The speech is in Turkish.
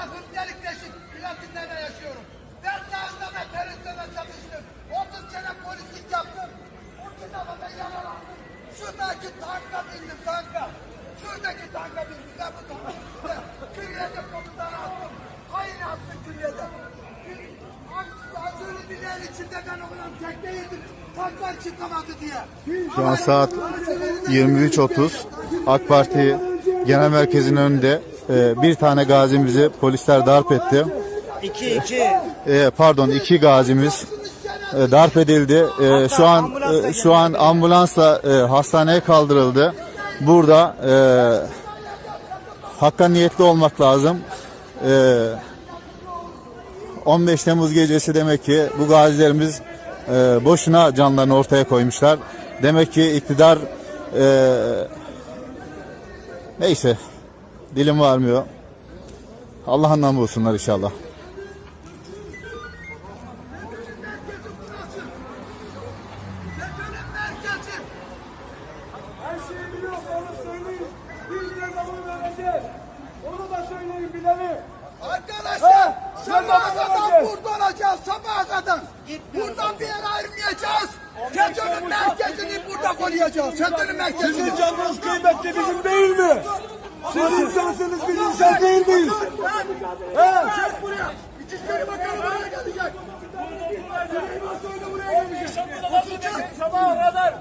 tarafım delik deşik platinlerle yaşıyorum. Ben dağında ve teröristlerle çalıştım. 30 sene polislik yaptım. O kitabada yaralandım. Şuradaki tanka bindim tanka. Şuradaki tanka bindim. Ben bu tanka bindim. Külliyede komutanı attım. Hayır attım külliyede. Azılı bileğin içinde ben olan tekneydim. Tanklar çıkamadı diye. Şu an saat 23.30. AK Parti Genel Merkezi'nin önünde e, bir tane gazimizi polisler darp etti. 2 2 E, pardon iki gazimiz e, darp edildi. E, şu an e, şu an ambulansla e, hastaneye kaldırıldı. Burada e, hakka niyetli olmak lazım. E, 15 Temmuz gecesi demek ki bu gazilerimiz e, boşuna canlarını ortaya koymuşlar. Demek ki iktidar e, neyse dilim varmıyor. Allah'ından bulsunlar inşallah. Arkadaşlar Ha, sabaha kadar burada olacağız sabaha kadar. Buradan bir yere ayrılmayacağız. FETÖ'nün merkezini burada koruyacağız. FETÖ'nün merkezini. Sizin canınız kıymetli bizim değil mi? Siz insansınız biz insan değil miyiz? He? Çek buraya. İçişleri Bakanı buraya gelecek. Süleyman Soylu buraya gelecek. Sabaha kadar